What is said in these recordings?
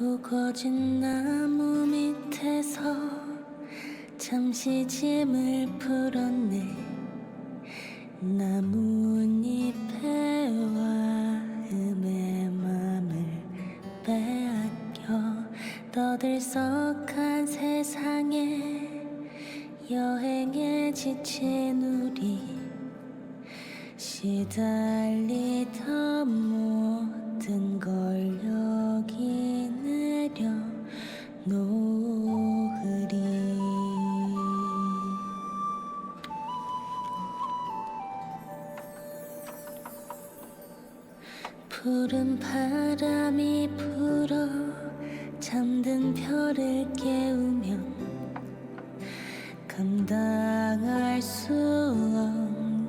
우거진 나무 밑에서 잠시 짐을 풀었네. 나뭇잎에 와음의 맘을 빼앗겨 떠들썩한 세상에 여행에 지친 우리 시달리 푸른 바람이 불어 잠든 별을 깨우며 감당할 수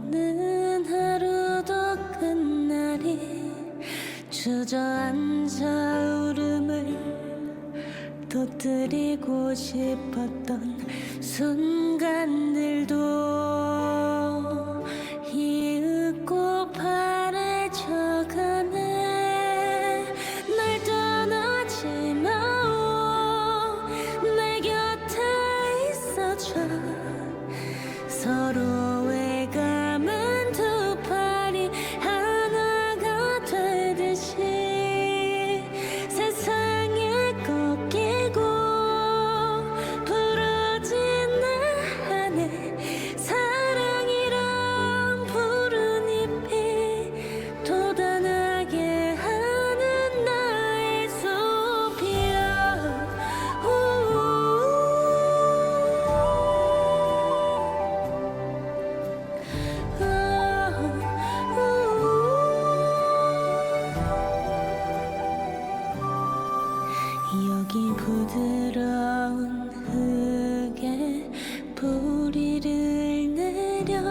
없는 하루도 끝나리 주저앉아 울음을 터뜨리고 싶었던 순간들도 着。 여기 부드러운 흙에 뿌리를 내려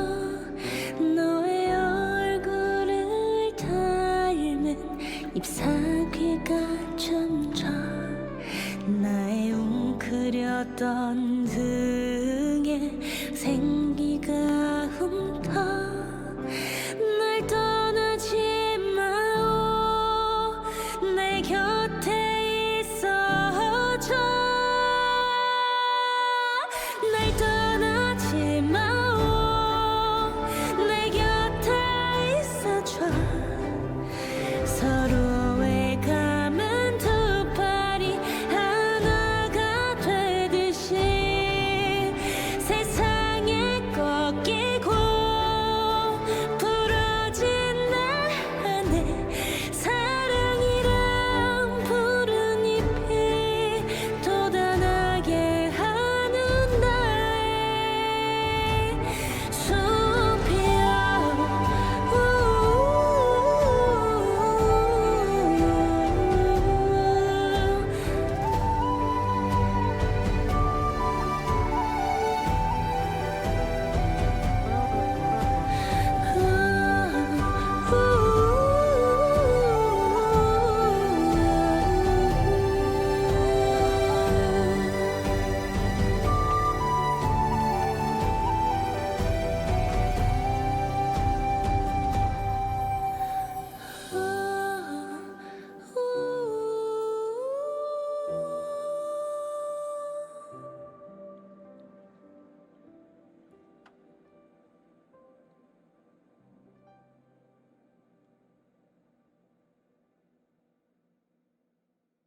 너의 얼굴을 닮은 잎사귀가 점져 나의 웅크렸던 등에 생